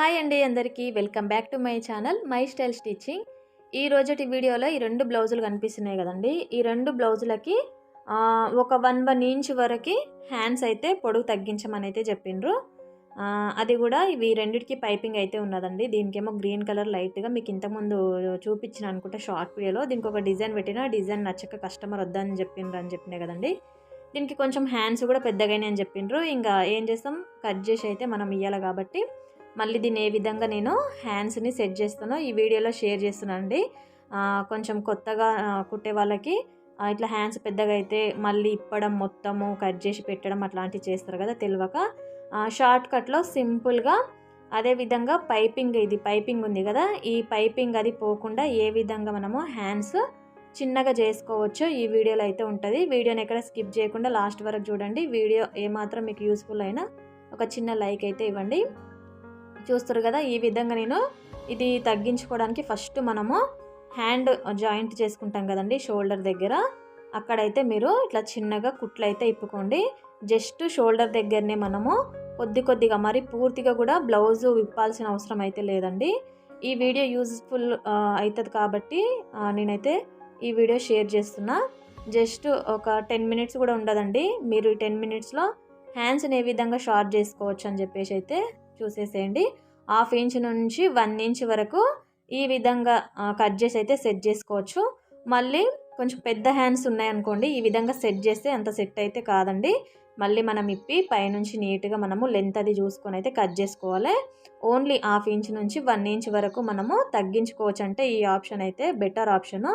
Hi అండి అందరికీ. Welcome back to my channel my style stitching. ఈ రోజుటి వీడియోలో ఈ రెండు బ్లౌజులు కనిపిస్తున్నాయి కదండి. ఈ రెండు బ్లౌజులకి ఒక వన్ వన్ ఇంచ్ వరకు హ్యాండ్స్ అయితే పొడుగు తగ్గించమని అయితే చెప్పిండ్రు. అది కూడా ఇవి రెండిటికి పైపింగ్ అయితే ఉన్నదండి. దీనికేమో గ్రీన్ కలర్ లైట్గా మీకు ఇంతకుముందు చూపించిన అనుకుంటే షార్ట్ వీడియోలో. దీనికి ఒక డిజైన్ పెట్టిన డిజైన్ నచ్చక కస్టమర్ వద్దని చెప్పిండ్రు అని చెప్పినా కదండి. దీనికి కొంచెం హ్యాండ్స్ కూడా పెద్దగానే అని చెప్పిండ్రు. ఇంకా ఏం చేస్తాం? కట్ చేసి అయితే మనం ఇవ్వాలి కాబట్టి మళ్ళీ దీన్ని ఏ విధంగా నేను హ్యాండ్స్ని సెట్ చేస్తానో ఈ వీడియోలో షేర్ చేస్తున్నానండి. కొంచెం కొత్తగా కుట్టే వాళ్ళకి ఇట్లా హ్యాండ్స్ పెద్దగా అయితే మళ్ళీ ఇప్పడం మొత్తము కట్ చేసి పెట్టడం అట్లాంటివి చేస్తారు కదా తెలియక షార్ట్ కట్లో సింపుల్గా అదే విధంగా పైపింగ్ ఇది పైపింగ్ ఉంది కదా ఈ పైపింగ్ అది పోకుండా ఏ విధంగా మనము హ్యాండ్స్ చిన్నగా చేసుకోవచ్చో ఈ వీడియోలో అయితే ఉంటుంది. వీడియోని ఎక్కడ స్కిప్ చేయకుండా లాస్ట్ వరకు చూడండి. వీడియో ఏమాత్రం మీకు యూస్ఫుల్ అయినా ఒక చిన్న లైక్ అయితే ఇవ్వండి. చూస్తారు కదా ఈ విధంగా నేను ఇది తగ్గించుకోవడానికి ఫస్ట్ మనము హ్యాండ్ జాయింట్ చేసుకుంటాం కదండి షోల్డర్ దగ్గర. అక్కడైతే మీరు ఇట్లా చిన్నగా కుట్లు అయితే ఇప్పుకోండి. జస్ట్ షోల్డర్ దగ్గరనే మనము కొద్ది కొద్దిగా మరి పూర్తిగా కూడా బ్లౌజ్ విప్పాల్సిన అవసరం అయితే లేదండి. ఈ వీడియో యూజ్ఫుల్ అవుతుంది కాబట్టి నేనైతే ఈ వీడియో షేర్ చేస్తున్నా. జస్ట్ ఒక టెన్ మినిట్స్ కూడా ఉండదండి. మీరు ఈ టెన్ మినిట్స్లో హ్యాండ్స్ని ఏ విధంగా షార్ట్ చేసుకోవచ్చు అని చెప్పేసి అయితే చూసేసేయండి. హాఫ్ ఇంచ్ నుంచి వన్ ఇంచ్ వరకు ఈ విధంగా కట్ చేసి అయితే సెట్ చేసుకోవచ్చు. మళ్ళీ కొంచెం పెద్ద హ్యాండ్స్ ఉన్నాయనుకోండి ఈ విధంగా సెట్ చేస్తే అంత సెట్ అయితే కాదండి. మళ్ళీ మనం ఇప్పి పైనుంచి నీట్గా మనము లెంత్ అది చూసుకొని అయితే కట్ చేసుకోవాలి. ఓన్లీ హాఫ్ ఇంచ్ నుంచి వన్ ఇంచ్ వరకు మనము తగ్గించుకోవచ్చు అంటే ఈ ఆప్షన్ అయితే బెటర్ ఆప్షను.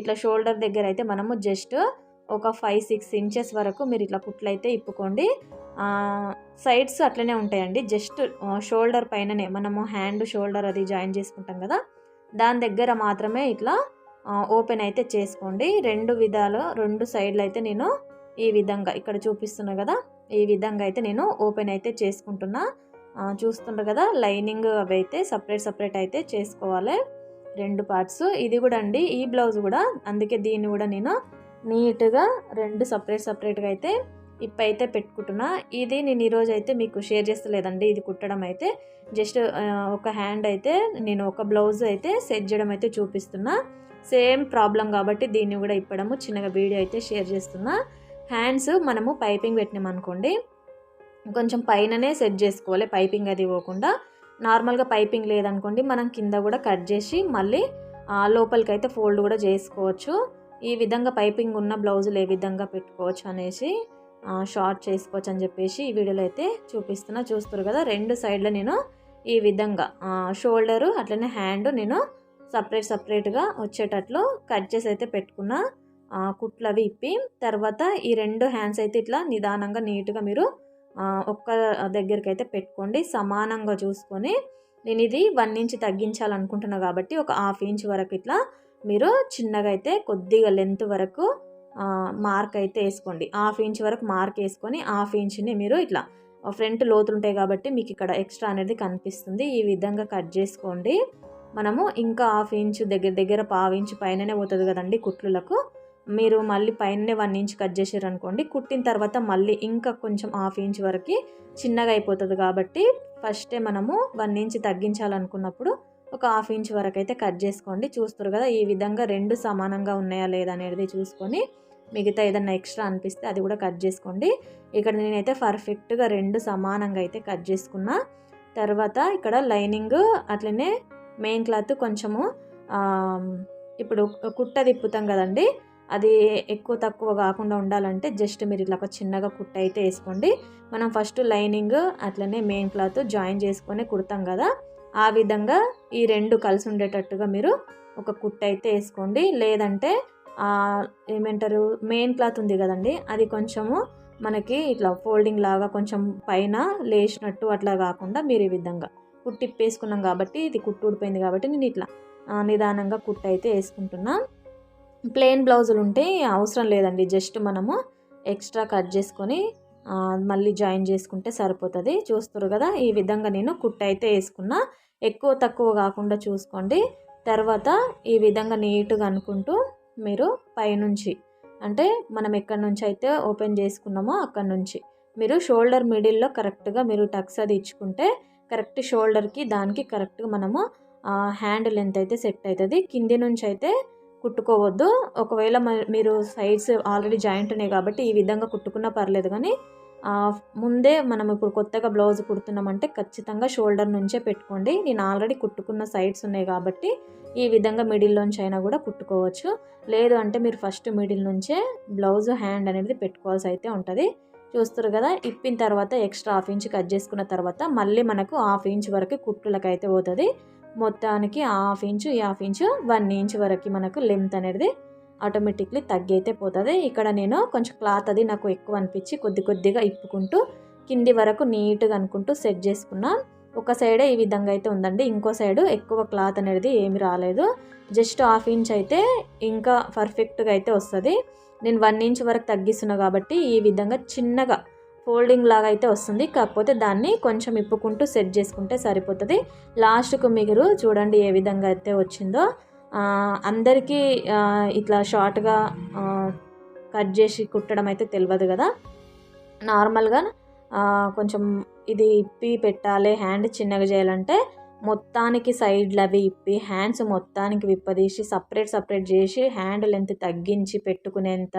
ఇట్లా షోల్డర్ దగ్గర అయితే మనము జస్ట్ ఒక ఫైవ్ సిక్స్ ఇంచెస్ వరకు మీరు ఇట్లా కుట్లు ఇప్పుకోండి. సైడ్స్ అట్లనే ఉంటాయండి. జస్ట్ షోల్డర్ పైననే మనము హ్యాండ్ షోల్డర్ అది జాయిన్ చేసుకుంటాం కదా. దాని దగ్గర మాత్రమే ఇట్లా ఓపెన్ అయితే చేసుకోండి. రెండు విధాలు రెండు సైడ్లు అయితే నేను ఈ విధంగా ఇక్కడ చూపిస్తున్నా కదా ఈ విధంగా అయితే నేను ఓపెన్ అయితే చేసుకుంటున్నా. చూస్తుండ్రు కదా లైనింగ్ అవి అయితే సపరేట్ సపరేట్ అయితే చేసుకోవాలి. రెండు పార్ట్స్. ఇది కూడా అండి ఈ బ్లౌజ్ కూడా. అందుకే దీన్ని కూడా నేను నీట్గా రెండు సపరేట్ సపరేట్గా అయితే ఇప్పైతే పెట్టుకుంటున్నా. ఇది నేను ఈరోజు అయితే మీకు షేర్ చేస్తలేదండి. ఇది కుట్టడం అయితే. జస్ట్ ఒక హ్యాండ్ అయితే నేను ఒక బ్లౌజ్ అయితే సెట్ చేయడం అయితే చూపిస్తున్నా. సేమ్ ప్రాబ్లం కాబట్టి దీన్ని కూడా ఇప్పడము చిన్నగా వీడియో అయితే షేర్ చేస్తున్నా. హ్యాండ్స్ మనము పైపింగ్ పెట్టినాం అనుకోండి. కొంచెం పైననే సెట్ చేసుకోవాలి. పైపింగ్ అది ఇవ్వకుండా. నార్మల్గా పైపింగ్ లేదనుకోండి మనం కింద కూడా కట్ చేసి మళ్ళీ ఆ, లోపలికి అయితే ఫోల్డ్ కూడా చేసుకోవచ్చు. ఈ విధంగా పైపింగ్ ఉన్న బ్లౌజులు ఏ విధంగా పెట్టుకోవచ్చు అనేసి షార్ట్ చేసుకోవచ్చు అని చెప్పేసి ఈ వీడియోలో అయితే చూపిస్తున్నా. చూస్తారు కదా రెండు సైడ్లో నేను ఈ విధంగా షోల్డరు అట్లనే హ్యాండ్ నేను సపరేట్ సపరేట్గా వచ్చేటట్లు కట్ చేసి అయితే పెట్టుకున్నా. కుట్లు అవి ఇప్పి తర్వాత ఈ రెండు హ్యాండ్స్ అయితే ఇట్లా నిదానంగా నీట్గా మీరు ఒక్క దగ్గరికి అయితే పెట్టుకోండి. సమానంగా చూసుకొని నేను ఇది వన్ ఇంచ్ తగ్గించాలనుకుంటున్నా కాబట్టి ఒక హాఫ్ ఇంచ్ వరకు ఇట్లా మీరు చిన్నగా అయితే కొద్దిగా లెంత్ వరకు మార్క్ అయితే వేసుకోండి. హాఫ్ ఇంచ్ వరకు మార్క్ వేసుకొని హాఫ్ ఇంచ్ని మీరు ఇట్లా ఫ్రంట్ లోతుంటాయి కాబట్టి మీకు ఇక్కడ ఎక్స్ట్రా అనేది కనిపిస్తుంది. ఈ విధంగా కట్ చేసుకోండి. మనము ఇంకా హాఫ్ ఇంచ్ దగ్గర దగ్గర పావు ఇంచ్ పైననే పోతుంది కదండి కుట్లులకు. మీరు మళ్ళీ పైననే వన్ ఇంచ్ కట్ చేసారు అనుకోండి కుట్టిన తర్వాత మళ్ళీ ఇంకా కొంచెం హాఫ్ ఇంచ్ వరకు చిన్నగా అయిపోతుంది కాబట్టి ఫస్టే మనము వన్ ఇంచ్ తగ్గించాలనుకున్నప్పుడు ఒక హాఫ్ ఇంచ్ వరకు అయితే కట్ చేసుకోండి. చూస్తారు కదా ఈ విధంగా రెండు సమానంగా ఉన్నాయా లేదా అనేది చూసుకొని మిగతా ఏదన్నా ఎక్స్ట్రా అనిపిస్తే అది కూడా కట్ చేసుకోండి. ఇక్కడ నేనైతే పర్ఫెక్ట్గా రెండు సమానంగా అయితే కట్ చేసుకున్నా. తర్వాత ఇక్కడ లైనింగ్ అట్లనే మెయిన్ క్లాత్ కొంచెము ఇప్పుడు కుట్ట తిప్పుతాం కదండి అది ఎక్కువ తక్కువ కాకుండా ఉండాలంటే జస్ట్ మీరు ఇట్లా ఒక చిన్నగా కుట్ట అయితే వేసుకోండి. మనం ఫస్ట్ లైనింగ్ అట్లనే మెయిన్ క్లాత్ జాయిన్ చేసుకొని కుడతాం కదా ఆ విధంగా ఈ రెండు కలిసి ఉండేటట్టుగా మీరు ఒక కుట్ట అయితే వేసుకోండి. లేదంటే ఏమంటారు మెయిన్ క్లాత్ ఉంది కదండి అది కొంచెము మనకి ఇట్లా ఫోల్డింగ్ లాగా కొంచెం పైన లేచినట్టు అట్లా కాకుండా మీరు ఈ విధంగా కుట్టిప్పేసుకున్నాం కాబట్టి ఇది కుట్టు ఊడిపోయింది కాబట్టి నేను ఇట్లా నిదానంగా కుట్టు అయితే వేసుకుంటున్నా. ప్లెయిన్ బ్లౌజులు ఉంటే అవసరం లేదండి జస్ట్ మనము ఎక్స్ట్రా కట్ చేసుకొని మళ్ళీ జాయిన్ చేసుకుంటే సరిపోతుంది. చూస్తారు కదా ఈ విధంగా నేను కుట్టు అయితే వేసుకున్నా. ఎక్కువ తక్కువ కాకుండా చూసుకోండి. తర్వాత ఈ విధంగా నీట్గా అనుకుంటూ మీరు పైనుంచి. అంటే మనం ఎక్కడి నుంచి అయితే ఓపెన్ చేసుకున్నామో అక్కడి నుంచి. మీరు షోల్డర్ మిడిల్లో కరెక్ట్గా మీరు టక్స్ అది ఇచ్చుకుంటే కరెక్ట్ షోల్డర్కి దానికి కరెక్ట్గా మనము హ్యాండ్ లెంత్ అయితే సెట్ అవుతుంది కింది నుంచి అయితే కుట్టుకోవద్దు. ఒకవేళ మీరు సైడ్స్ ఆల్రెడీ జాయింట్ ఉన్నాయి కాబట్టి ఈ విధంగా కుట్టుకున్నా పర్లేదు కానీ ముందే మనం ఇప్పుడు కొత్తగా బ్లౌజ్ కుడుతున్నామంటే ఖచ్చితంగా షోల్డర్ నుంచే పెట్టుకోండి. నేను ఆల్రెడీ కుట్టుకున్న సైడ్స్ ఉన్నాయి కాబట్టి ఈ విధంగా మిడిల్లోంచి అయినా కూడా కుట్టుకోవచ్చు. లేదు అంటే మీరు ఫస్ట్ మిడిల్ నుంచే బ్లౌజ్ హ్యాండ్ అనేది పెట్టుకోవాల్సి అయితే ఉంటుంది. చూస్తారు కదా ఇప్పిన తర్వాత ఎక్స్ట్రా హాఫ్ ఇంచ్ కట్ చేసుకున్న తర్వాత మళ్ళీ మనకు హాఫ్ ఇంచ్ వరకు కుట్టులకు అయితే పోతుంది. మొత్తానికి హాఫ్ ఇంచు ఈ హాఫ్ ఇంచు వన్ ఇంచ్ వరకు మనకు లెంత్ అనేది ఆటోమేటిక్లీ తగ్గైతే పోతుంది. ఇక్కడ నేను కొంచెం క్లాత్ అది నాకు ఎక్కువ అనిపించి కొద్ది కొద్దిగా ఇప్పుకుంటూ కింది వరకు నీట్గా అనుకుంటూ సెట్ చేసుకున్నా. ఒక సైడే ఈ విధంగా అయితే ఉందండి. ఇంకో సైడు ఎక్కువ క్లాత్ అనేది ఏమి రాలేదు. జస్ట్ హాఫ్ ఇంచ్ అయితే ఇంకా పర్ఫెక్ట్గా అయితే వస్తుంది. నేను వన్ ఇంచ్ వరకు తగ్గిస్తున్నా కాబట్టి ఈ విధంగా చిన్నగా ఫోల్డింగ్ లాగా అయితే వస్తుంది. కాకపోతే దాన్ని కొంచెం ఇప్పుకుంటూ సెట్ చేసుకుంటే సరిపోతుంది. లాస్ట్కు మిగురు చూడండి ఏ విధంగా అయితే వచ్చిందో. అందరికీ ఇట్లా షార్ట్గా కట్ చేసి కుట్టడం అయితే తెలియదు కదా. నార్మల్గా కొంచెం ఇది ఇప్పి పెట్టాలి హ్యాండ్ చిన్నగా చేయాలంటే మొత్తానికి సైడ్లు అవి ఇప్పి హ్యాండ్స్ మొత్తానికి విప్పదీసి సపరేట్ సపరేట్ చేసి హ్యాండ్ లెంత్ తగ్గించి పెట్టుకునేంత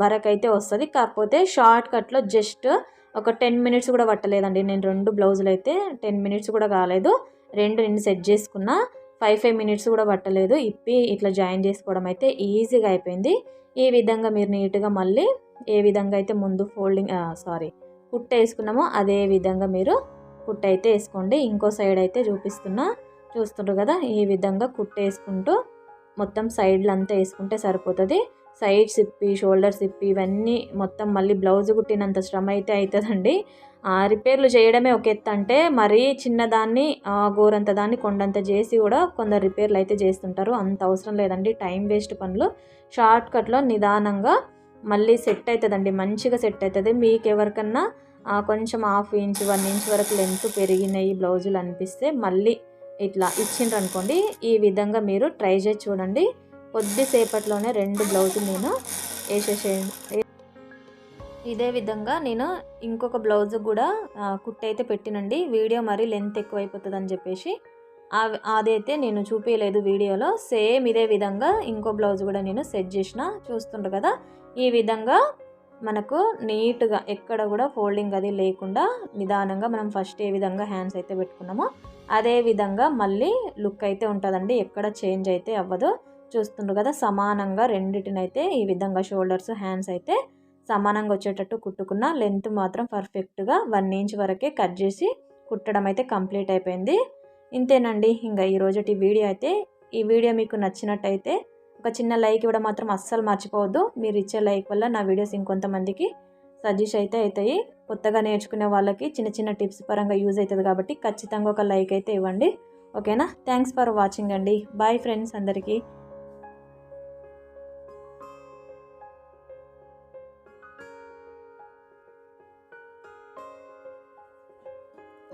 వరకైతే వస్తుంది. కాకపోతే షార్ట్ కట్లో జస్ట్ ఒక టెన్ మినిట్స్ కూడా పట్టలేదండి. నేను రెండు బ్లౌజులు అయితే టెన్ మినిట్స్ కూడా కాలేదు. రెండు నేను సెట్ చేసుకున్నా. ఫైవ్ ఫైవ్ మినిట్స్ కూడా పట్టలేదు. ఇప్పి ఇట్లా జాయిన్ చేసుకోవడం అయితే ఈజీగా అయిపోయింది. ఈ విధంగా మీరు నీట్గా మళ్ళీ ఏ విధంగా అయితే ముందు ఫోల్డింగ్ సారీ కుట్ట వేసుకున్నామో అదే విధంగా మీరు కుట్ట అయితే వేసుకోండి. ఇంకో సైడ్ అయితే చూపిస్తున్నా. చూస్తుండ్రు కదా ఈ విధంగా కుట్ట వేసుకుంటూ మొత్తం సైడ్లు అంతా వేసుకుంటే సరిపోతుంది. సైడ్స్ ఇప్పి షోల్డర్స్ ఇప్పి ఇవన్నీ మొత్తం మళ్ళీ బ్లౌజ్ కుట్టినంత శ్రమ అయితే అవుతుందండి రిపేర్లు చేయడమే ఒక ఎత్తు అంటే మరీ చిన్నదాన్ని గోరంత దాన్ని కొండంత చేసి కూడా కొందరు రిపేర్లు అయితే చేస్తుంటారు. అంత అవసరం లేదండి. టైం వేస్ట్ పనులు. షార్ట్కట్లో నిదానంగా మళ్ళీ సెట్ అవుతుందండి మంచిగా సెట్ అవుతుంది మీకు ఎవరికన్నా కొంచెం హాఫ్ ఇంచ్ వన్ ఇంచ్ వరకు లెంత్ పెరిగినాయి బ్లౌజులు అనిపిస్తే మళ్ళీ ఇట్లా ఇచ్చిండ్రు అనుకోండి ఈ విధంగా మీరు ట్రై చేసి చూడండి. కొద్దిసేపట్లోనే రెండు బ్లౌజులు నేను వేసేసేయండి. ఇదే విధంగా నేను ఇంకొక బ్లౌజ్ కూడా కుట్టయితే పెట్టినండి. వీడియో మరి లెంత్ ఎక్కువైపోతుంది అని చెప్పేసి అదైతే నేను చూపించలేదు వీడియోలో. సేమ్ ఇదే విధంగా ఇంకో బ్లౌజ్ కూడా నేను సెట్ చేసిన. చూస్తుండ్రు కదా? ఈ విధంగా మనకు నీట్గా ఎక్కడ కూడా ఫోల్డింగ్ అది లేకుండా నిదానంగా మనం ఫస్ట్ ఏ విధంగా హ్యాండ్స్ అయితే పెట్టుకున్నామో అదే విధంగా మళ్ళీ లుక్ అయితే ఉంటుందండి. ఎక్కడ చేంజ్ అయితే అవ్వదు. చూస్తుండ్రు కదా సమానంగా రెండిటినైతే ఈ విధంగా షోల్డర్స్ హ్యాండ్స్ అయితే సమానంగా వచ్చేటట్టు కుట్టుకున్న లెంత్ మాత్రం పర్ఫెక్ట్గా వన్ ఇంచ్ వరకే కట్ చేసి కుట్టడం అయితే కంప్లీట్ అయిపోయింది. ఇంతేనండి ఇంకా ఈరోజుటి వీడియో అయితే. ఈ వీడియో మీకు నచ్చినట్టయితే ఒక చిన్న లైక్ ఇవ్వడం మాత్రం అస్సలు మర్చిపోవద్దు. మీరు ఇచ్చే లైక్ వల్ల నా వీడియోస్ ఇంకొంతమందికి సజెస్ట్ అయితే అవుతాయి. కొత్తగా నేర్చుకునే వాళ్ళకి చిన్న చిన్న టిప్స్ పరంగా యూజ్ అవుతుంది కాబట్టి ఖచ్చితంగా ఒక లైక్ అయితే ఇవ్వండి. ఓకేనా? థ్యాంక్స్ ఫర్ వాచింగ్ అండి. బాయ్ ఫ్రెండ్స్ అందరికీ.